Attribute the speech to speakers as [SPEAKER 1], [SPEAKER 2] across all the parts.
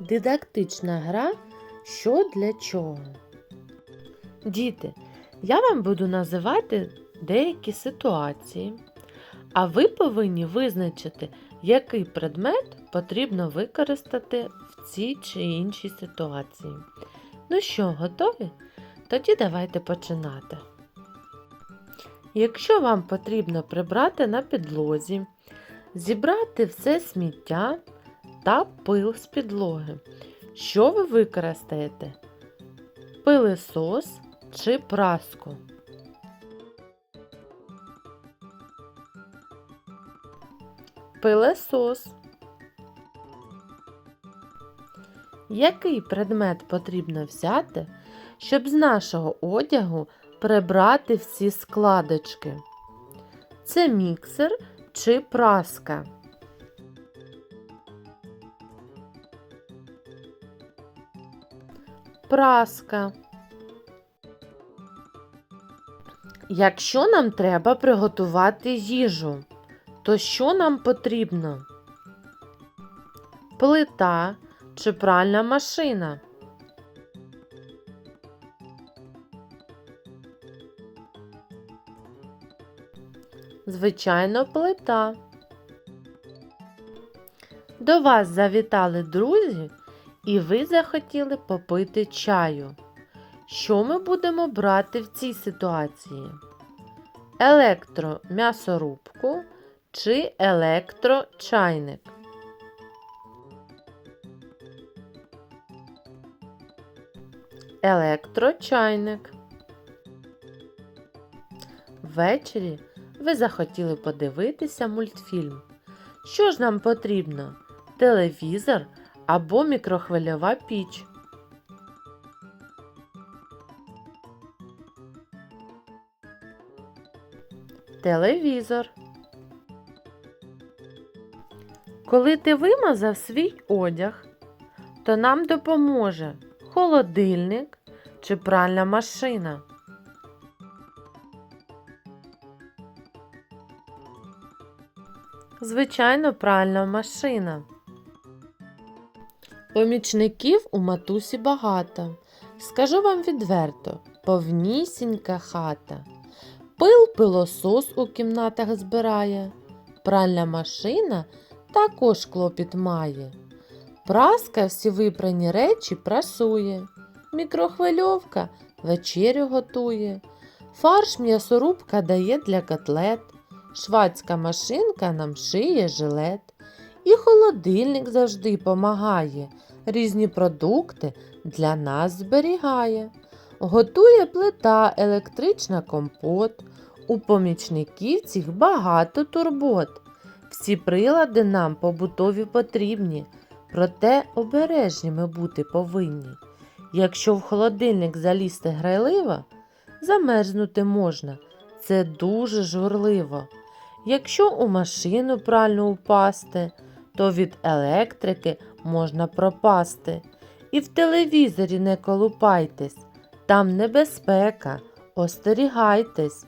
[SPEAKER 1] Дидактична гра що для чого. Діти, я вам буду називати деякі ситуації, а ви повинні визначити, який предмет потрібно використати в цій чи іншій ситуації. Ну що, готові? Тоді давайте починати. Якщо вам потрібно прибрати на підлозі, зібрати все сміття та пил з підлоги, що ви використаєте? Пилисос чи праску? Пилесос. Який предмет потрібно взяти, щоб з нашого одягу прибрати всі складочки? Це міксер чи праска? Праска. Якщо нам треба приготувати їжу, то що нам потрібно? Плита чи пральна машина? Звичайно, плита. До вас завітали друзі, і ви захотіли попити чаю. Що ми будемо брати в цій ситуації? Електром'ясорубку чи електрочайник? Електрочайник. Ввечері ви захотіли подивитися мультфільм. Що ж нам потрібно? Телевізор або мікрохвильова піч? Телевізор. Коли ти вимазав свій одяг, то нам допоможе холодильник чи пральна машина. Звичайно, пральна машина. Помічників у матусі багато. Скажу вам відверто, повнісінька хата. Пил пилосос у кімнатах збирає, пральна машина також клопіт має. Праска всі випрані речі прасує, мікрохвильовка вечерю готує, фарш м'ясорубка дає для котлет, швацька машинка нам шиє жилет, і холодильник завжди помагає, різні продукти для нас зберігає. Готує плита електрична компот, у помічників багато турбот. Всі прилади нам побутові потрібні, проте обережні ми бути повинні. Якщо в холодильник залізти грайливо, замерзнути можна. Це дуже журливо. Якщо у машину прально упасти, то від електрики можна пропасти. І в телевізорі не колупайтесь, там небезпека, остерігайтесь.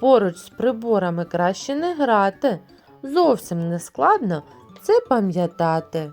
[SPEAKER 1] Поруч з приборами краще не грати. Зовсім не складно це пам'ятати.